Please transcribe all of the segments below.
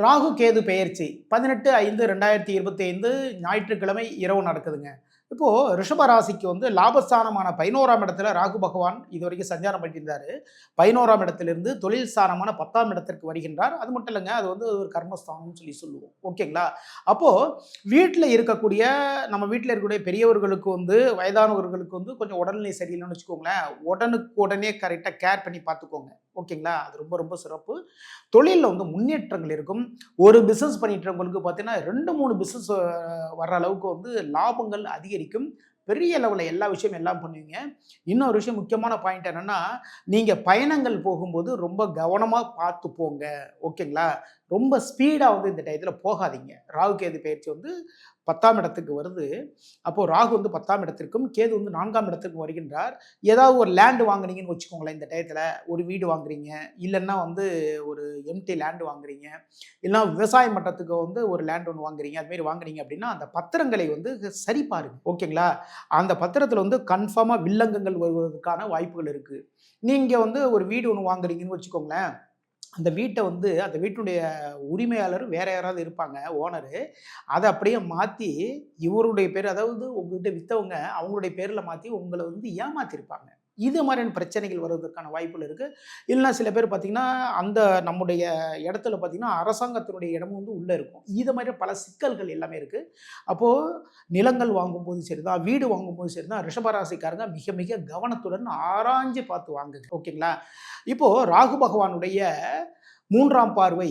ராகு கேது பெயர்ச்சி. பதினெட்டு ஐந்து ரெண்டாயிரத்தி இருபத்தி ஐந்து ஞாயிற்றுக்கிழமை இரவு நடக்குதுங்க. இப்போது ரிஷப ராசிக்கு வந்து லாபஸ்தானமான பதினோராம் இடத்துல ராகு பகவான் இது வரைக்கும் சஞ்சாரம் பண்ணியிருந்தார். பதினோராம் இடத்திலிருந்து தொழில் ஸ்தானமான பத்தாம் இடத்திற்கு வருகின்றார். அது மட்டும் இல்லைங்க அது வந்து ஒரு கர்மஸ்தானம்னு சொல்லி சொல்லுவோம். ஓகேங்களா? அப்போது வீட்டில் இருக்கக்கூடிய நம்ம வீட்டில் இருக்கக்கூடிய பெரியவர்களுக்கு வந்து வயதானவர்களுக்கு வந்து கொஞ்சம் உடல்நிலை சரியில்லைன்னு வச்சுக்கோங்களேன் உடனுக்கு உடனே கரெக்டாக கேர் பண்ணி பார்த்துக்கோங்க. ஓகேங்களா? அது ரொம்ப ரொம்ப சிறப்பு. தொழிலில் வந்து முன்னேற்றங்கள் இருக்கும். ஒரு பிஸ்னஸ் பண்ணிட்டு இருக்கவங்களுக்கு பார்த்தீங்கன்னா ரெண்டு மூணு பிஸ்னஸ் வர்ற அளவுக்கு வந்து லாபங்கள் அதிகரிக்கும். பெரிய லெவலில் எல்லா விஷயம் எல்லாம் பண்ணுவீங்க. இன்னொரு விஷயம் முக்கியமான பாயிண்ட் என்னென்னா நீங்கள் பயணங்கள் போகும்போது ரொம்ப கவனமாக பார்த்து போங்க. ஓகேங்களா? ரொம்ப ஸ்பீடாக வந்து இந்த டயத்தில் போகாதீங்க. ராகு கேது பயிற்சி வந்து பத்தாம் இடத்துக்கு வருது. அப்போது ராகு வந்து பத்தாம் இடத்திற்கும் கேது வந்து நான்காம் இடத்துக்கும் வருகின்றார். ஏதாவது ஒரு லேண்டு வாங்குனீங்கன்னு வச்சுக்கோங்களேன் இந்த டயத்தில் ஒரு வீடு வாங்குறீங்க. இல்லைன்னா வந்து ஒரு எம்டி லேண்டு வாங்குறீங்க. இல்லைன்னா விவசாய மட்டத்துக்கு வந்து ஒரு லேண்ட் ஒன்று வாங்குறீங்க. அதுமாரி வாங்குறீங்க அப்படின்னா அந்த பத்திரங்களை வந்து சரி பாருங்க. ஓகேங்களா அந்த பத்திரத்தில் வந்து கன்ஃபார்மாக வில்லங்கங்கள் வருவதற்கான வாய்ப்புகள் இருக்குது நீங்கள் வந்து ஒரு வீடு ஒன்று வாங்குறீங்கன்னு வச்சுக்கோங்களேன். அந்த வீட்டை வந்து அந்த வீட்டினுடைய உரிமையாளர் வேற யாராவது இருப்பாங்க ஓனரு அதை அப்படியே மாற்றி இவருடைய பேர் அதாவது உங்ககிட்ட விற்றவங்க அவங்களுடைய பேரில் மாற்றி உங்களை வந்து ஏமாற்றிருப்பாங்க இது மாதிரியான பிரச்சனைகள் வருவதற்கான வாய்ப்புகள் இருக்குது இல்லைனா சில பேர் பார்த்திங்கன்னா அந்த நம்முடைய இடத்துல பார்த்திங்கன்னா அரசாங்கத்தினுடைய இடமும் வந்து உள்ளே இருக்கும். இது மாதிரி பல சிக்கல்கள் எல்லாமே இருக்குது அப்போது நிலங்கள் வாங்கும்போது சரி தான் வீடு வாங்கும்போது சரி தான் ரிஷபராசிக்காரங்க மிக மிக கவனத்துடன் ஆராய்ஞ்சு பார்த்து வாங்குங்க. ஓகேங்களா? இப்போது ராகு பகவானுடைய மூன்றாம் பார்வை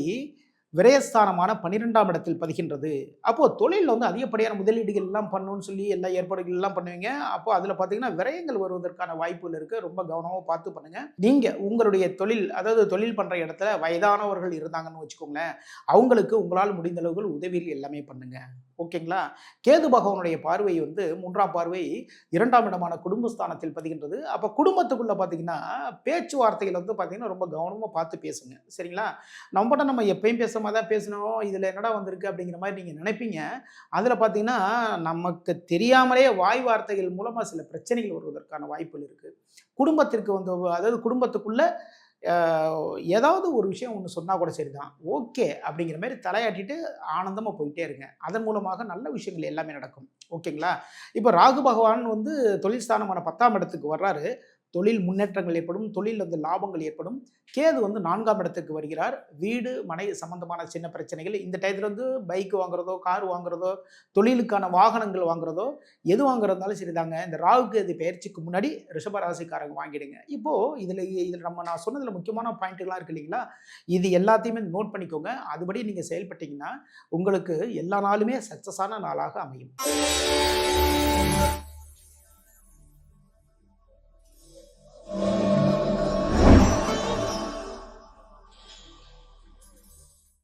விரயஸ்தானமான பன்னிரெண்டாம் இடத்தில் பதிகின்றது. அப்போது தொழிலில் வந்து அதிகப்படியான முதலீடுகள் எல்லாம் பண்ணணும்னு சொல்லி எல்லா ஏற்பாடுகள் எல்லாம் பண்ணுவீங்க. அப்போ அதில் பார்த்தீங்கன்னா விரயங்கள் வருவதற்கான வாய்ப்புகள் இருக்குது ரொம்ப கவனமாக பார்த்து பண்ணுங்கள் நீங்கள் உங்களுடைய தொழில் அதாவது தொழில் பண்ணுற இடத்துல வயதானவர்கள் இருந்தாங்கன்னு வச்சுக்கோங்களேன் அவங்களுக்கு உங்களால் முடிந்த அளவுகள் உதவிகள் எல்லாமே பண்ணுங்கள் ஓகேங்களா? கேது பகவானுடைய பார்வை வந்து மூன்றாம் பார்வை இரண்டாம் இடமான குடும்பஸ்தானத்தில் பதிகின்றது. அப்போ குடும்பத்துக்குள்ளே பார்த்தீங்கன்னா பேச்சுவார்த்தைகள் வந்து பார்த்தீங்கன்னா ரொம்ப கவனமாக பார்த்து பேசுங்க. சரிங்களா? நம்மகிட்ட நம்ம எப்பயும் பேசாமல் தான் பேசணும். இதில் என்னடா வந்திருக்கு அப்படிங்கிற மாதிரி நீங்கள் நினைப்பீங்க. அதில் பார்த்தீங்கன்னா நமக்கு தெரியாமலே வாய் வார்த்தைகள் மூலமாக சில பிரச்சனைகள் வருவதற்கான வாய்ப்புகள் இருக்குது குடும்பத்திற்கு வந்து அதாவது குடும்பத்துக்குள்ளே ஏதாவது ஒரு விஷயம் ஒன்று சொன்னால் கூட சரி தான் ஓகே அப்படிங்கிற மாதிரி தலையாட்டிட்டு ஆனந்தமாக போயிட்டே இருங்க. அதன் மூலமாக நல்ல விஷயங்கள் எல்லாமே நடக்கும். ஓகேங்களா? இப்போ ராகு பகவான் வந்து தொழில் ஸ்தானமான பத்தாம் இடத்துக்கு வர்றாரு. தொழில் முன்னேற்றங்கள் ஏற்படும் தொழில் வந்து லாபங்கள் ஏற்படும். கேது வந்து நான்காம் இடத்துக்கு வருகிறார். வீடு மனை சம்பந்தமான சின்ன பிரச்சனைகள். இந்த டயத்தில் வந்து பைக் வாங்குறதோ கார் வாங்குறதோ தொழிலுக்கான வாகனங்கள் வாங்குறதோ எது வாங்குறதாலும் சரிதாங்க. இந்த ராகு கேது பயிற்சிக்கு முன்னாடி ரிஷபராசிக்காரங்க வாங்கிடுங்க. இப்போது இதில் இதில் நம்ம நான் சொன்னதில் முக்கியமான பாயிண்ட்டுகளாக இருக்கு இல்லைங்களா? இது எல்லாத்தையுமே நோட் பண்ணிக்கோங்க. அதுபடி நீங்கள் செயல்பட்டீங்கன்னா உங்களுக்கு எல்லா நாளுமே சக்ஸஸான நாளாக அமையும்.